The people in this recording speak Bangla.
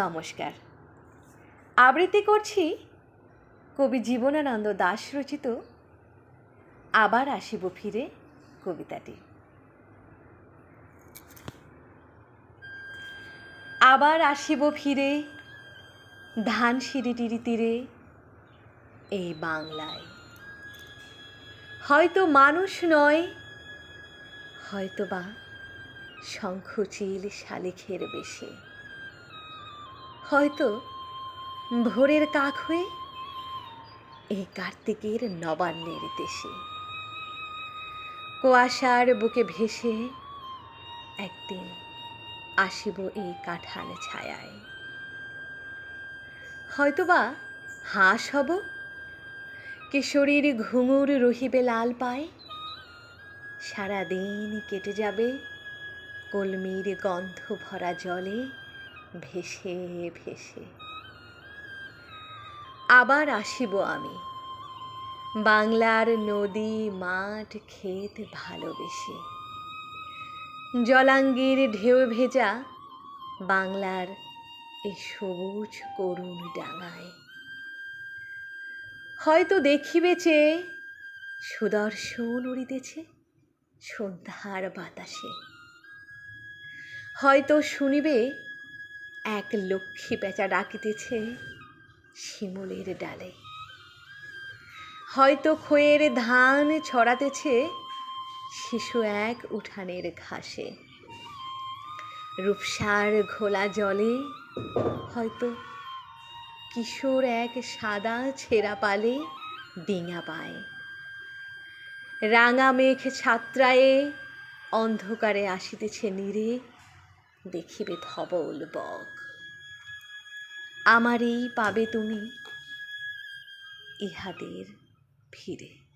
নমস্কার। আবৃত্তি করছি কবি জীবনানন্দ দাস রচিত আবার আসিব ফিরে কবিতাটি। আবার আসিব ফিরে ধান সিঁড়িটির তীরে এই বাংলায়। হয়তো মানুষ নয় হয়তো বা শঙ্খচিল শালিখের বেশে। হয়তো ভোরের কাক হয়ে এই কার্তিকের নবান্নের দেশে। কুয়াশার বুকে ভেসে একদিন আসিব এই কাঠাল ছায়ায়। হয়তোবা হাঁস হব, কিশোরীর ঘুঙুর রহিবে লাল পায়, সারাদিন কেটে যাবে কলমির গন্ধ ভরা জলে ভেসে ভেসে। আবার আসিব আমি। বাংলার নদী, মাঠ, ক্ষেত ভালোবেসে। জলাঙ্গির ঢেউ ভেজা বাংলার এই সবুজ করুণ ডাঙায়। হয়তো দেখিবে চেয়ে সুদর্শন উড়িতেছে সন্ধ্যার বাতাসে। হয়তো শুনিবে এক লক্ষ্মী পেঁচা ডাকিতেছে শিমুলের ডালে। হয়তো খয়ের ধান ছড়াতেছে শিশু এক উঠানের ঘাসে। রূপসার ঘোলা জলে হয়তো কিশোর এক সাদা ছেঁড়া পালে ডিঙা পায়। রাঙা মেঘ ছাত্রায়ে অন্ধকারে আসিতেছে নীরে দেখিবে ধবল বক। আমারই পাবে তুমি ইহাদের ফিরে